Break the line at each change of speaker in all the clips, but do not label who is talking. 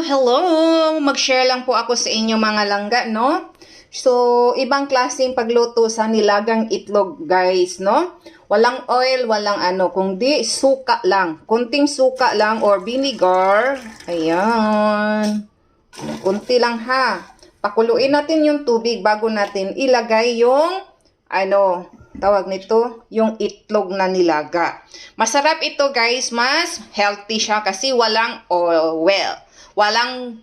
hello! Mag-share lang po ako sa inyo mga langga, no? So, ibang klaseng pagluto sa nilagang itlog, guys, no? Walang oil, walang ano, kundi suka lang. Kunting suka lang or vinegar. Ayan. Kunti lang ha. Pakuluin natin yung tubig bago natin ilagay yung, ano, tawag nito, yung itlog na nilaga. Masarap ito guys, mas healthy siya kasi walang oil. Walang,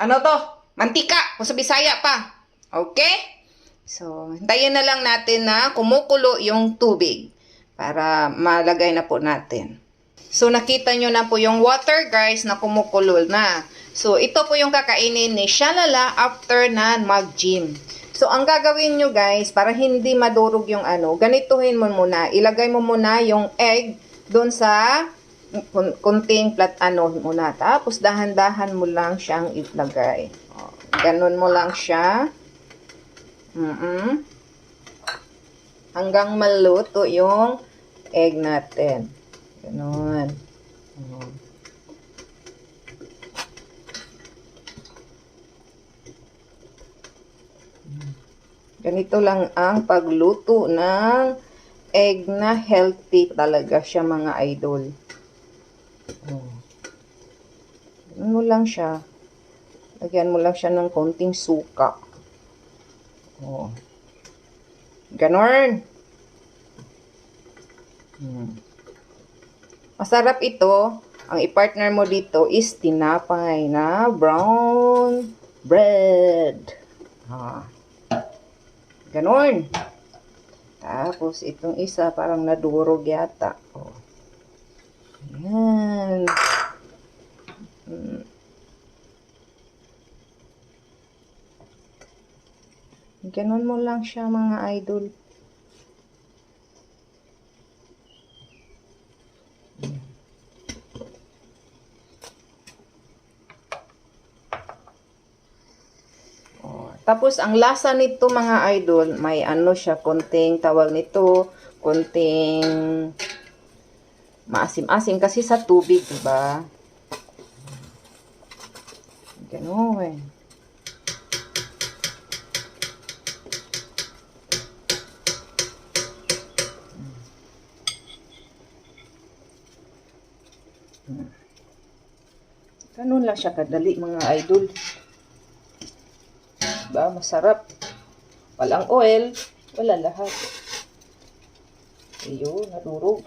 ano to, mantika, kung sa Bisaya pa. Okay? So, hintayin na lang natin na kumukulo yung tubig para malagay na po natin. So, nakita nyo na po yung water, guys, na kumukulo na. So, ito po yung kakainin ni Shalala after na mag-gym. So, ang gagawin nyo, guys, para hindi madurog yung ano, ganituhin mo muna. Ilagay mo muna yung egg doon sa kunting plat ano muna. Tapos, dahan-dahan mo lang siyang ilagay. O, ganun mo lang siya. mm Hanggang maluto yung egg natin. Ganun. Oh. Ganito lang ang pagluto ng egg na healthy talaga siya mga idol. Oh. Ganun mo lang siya. Lagyan mo lang siya ng konting suka. Oh. Ganon. Hmm. Masarap ito. Ang i-partner mo dito is tinapay na brown bread. Ah. Ganon. Tapos, itong isa parang nadurog yata. Oh. Yan. Ganon mo lang siya mga idol. Oh, Tapos ang lasa nito mga idol, may ano siya, konting tawag nito, konting maasim-asim kasi sa tubig, di ba? Ganun. Ganun lang siya kadali mga idol. Ba, masarap. Walang oil, wala lahat. Ayun, nadurog.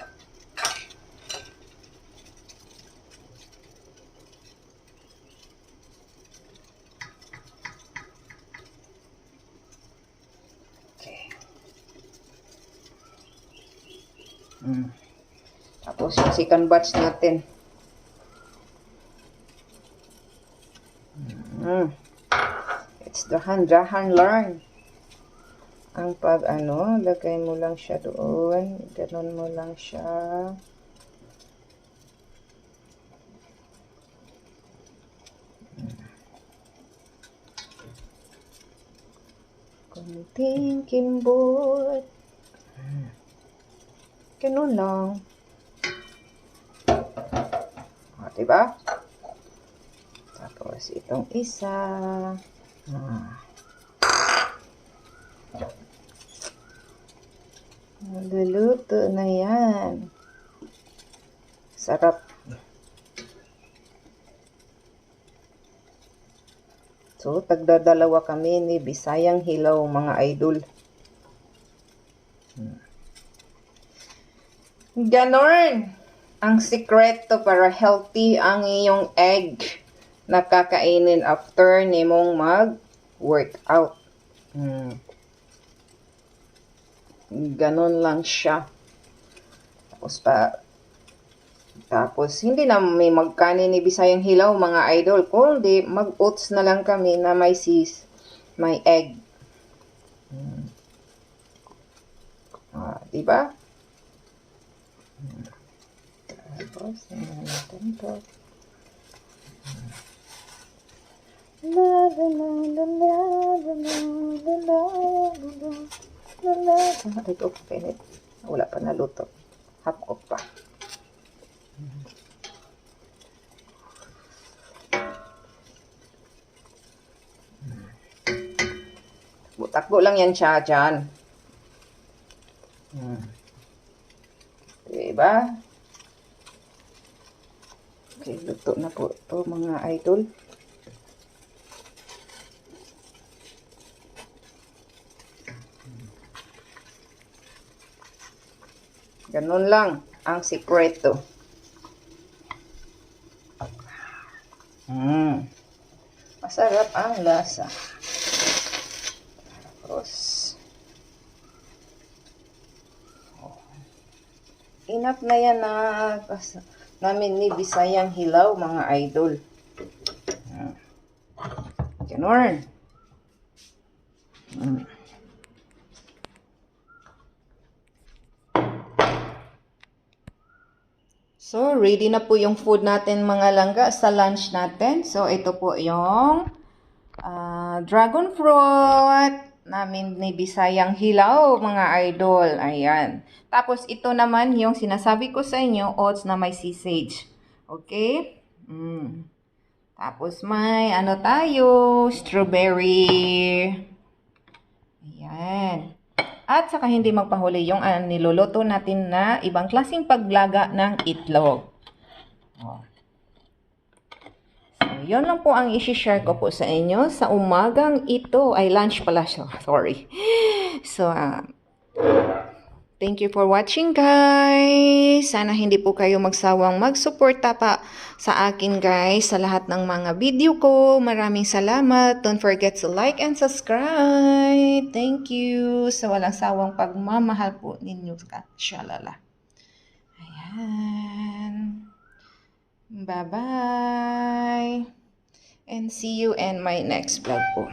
Okay. Mm. Tapos yung second batch natin. Mm. It's dahan-dahan learn. Ang pag ano, lagay mo lang siya doon. Ganon mo lang siya. Kunting kimbot. Ganon lang. O, diba? Tapos, itong isa. Ah. Naluluto na yan. Sarap. So, tagdadalawa kami ni Bisayang Hilaw, mga idol. Hmm. Ganon! Ang sikreto para healthy ang iyong egg na kakainin after ni mong mag-workout. Hmm. Ganon lang siya. Tapos pa, tapos hindi na may magkanin ni Bisayang Hilaw mga idol, kundi mag-oats na lang kami na may sis, may egg. Hmm. Ah, di ba? Hmm. Tapos, tingnan natin to love alone, the love alone, the love alone, the love alone. Ay, cook pa init. Wala pa naluto. Half cook pa. Takbo lang yan siya dyan. Hmm. Diba? Okay, luto na po ito mga idol. Ganun lang ang sikreto. Mm. Masarap ang lasa. Tapos, enough na yan na namin ni Bisayang Hilaw, mga idol. Mm. Ganun. Mm. So, ready na po yung food natin mga langga sa lunch natin. So, ito po yung ah, dragon fruit namin ni Bisayang Hilaw, mga idol. Ayan. Tapos, ito naman yung sinasabi ko sa inyo, oats na may sea sage. Okay? Mm. Tapos, may ano tayo, strawberry. Ayan. At saka hindi magpahuli yung uh, niluluto natin na ibang klaseng paglaga ng itlog. Oh. So, yun lang po ang isi-share ko po sa inyo sa umagang ito. Ay, lunch pala siya. Sorry. So, ah, thank you for watching, guys. Sana hindi po kayo magsawang magsuporta pa sa akin, guys, sa lahat ng mga video ko. Maraming salamat. Don't forget to like and subscribe. Thank you sa walang sawang pagmamahal po ninyo. Shalala. Ayan. Bye-bye. And see you in my next vlog po.